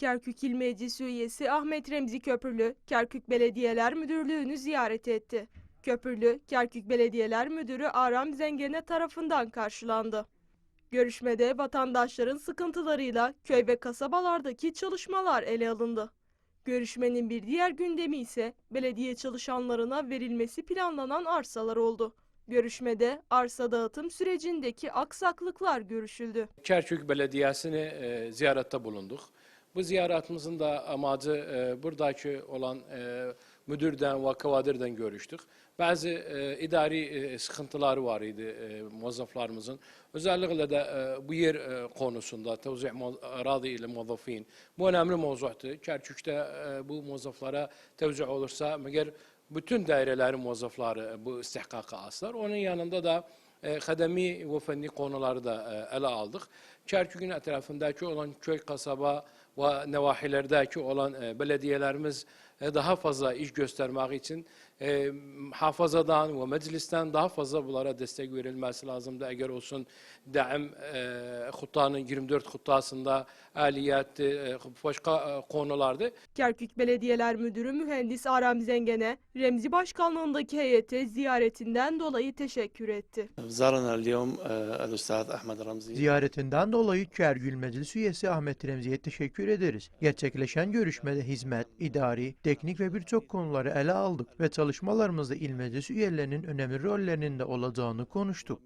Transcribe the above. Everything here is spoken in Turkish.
Kerkük İl Meclisi üyesi Ahmet Remzi Köprülü, Kerkük Belediyeler Müdürlüğü'nü ziyaret etti. Köprülü, Kerkük Belediyeler Müdürü Aram Zengene tarafından karşılandı. Görüşmede vatandaşların sıkıntılarıyla köy ve kasabalardaki çalışmalar ele alındı. Görüşmenin bir diğer gündemi ise belediye çalışanlarına verilmesi planlanan arsalar oldu. Görüşmede arsa dağıtım sürecindeki aksaklıklar görüşüldü. Kerkük Belediyesi'ni e, ziyarette bulunduk. Bu ziyaretimizin de amacı e, buradaki olan e, müdürden ve kavadirden görüştük. Bazı e, idari e, sıkıntıları var idi e, muvazzaflarımızın. Özellikle de e, bu yer e, konusunda tevzi' mu- arazi ile muvazzafin. Bu önemli mevzuatı. Kerkük'te e, bu muvazzaflara tevzi' olursa meğer bütün dairelerin muvazzafları bu istihkaka aslar. Onun yanında da e, kademi ve fenni konuları da e, ele aldık. Kerkük'ün etrafındaki olan köy, kasaba ve nevahilerdeki olan e, belediyelerimiz e, daha fazla iş göstermek için e, hafazadan ve meclisten daha fazla bunlara destek verilmesi lazım eğer olsun daim e, hutanın 24 hutasında aliyat e, başka e, konulardı. Kerkük Belediyeler Müdürü Mühendis Aram Zengen'e Remzi Başkanlığındaki heyete ziyaretinden dolayı teşekkür etti. Ziyaretinden dolayı Kergül Meclis üyesi Ahmet Remzi'ye teşekkür ederiz. Gerçekleşen görüşmede hizmet, idari, teknik ve birçok konuları ele aldık ve çalışmalarımızda il meclis üyelerinin önemli rollerinin de olacağını konuştuk.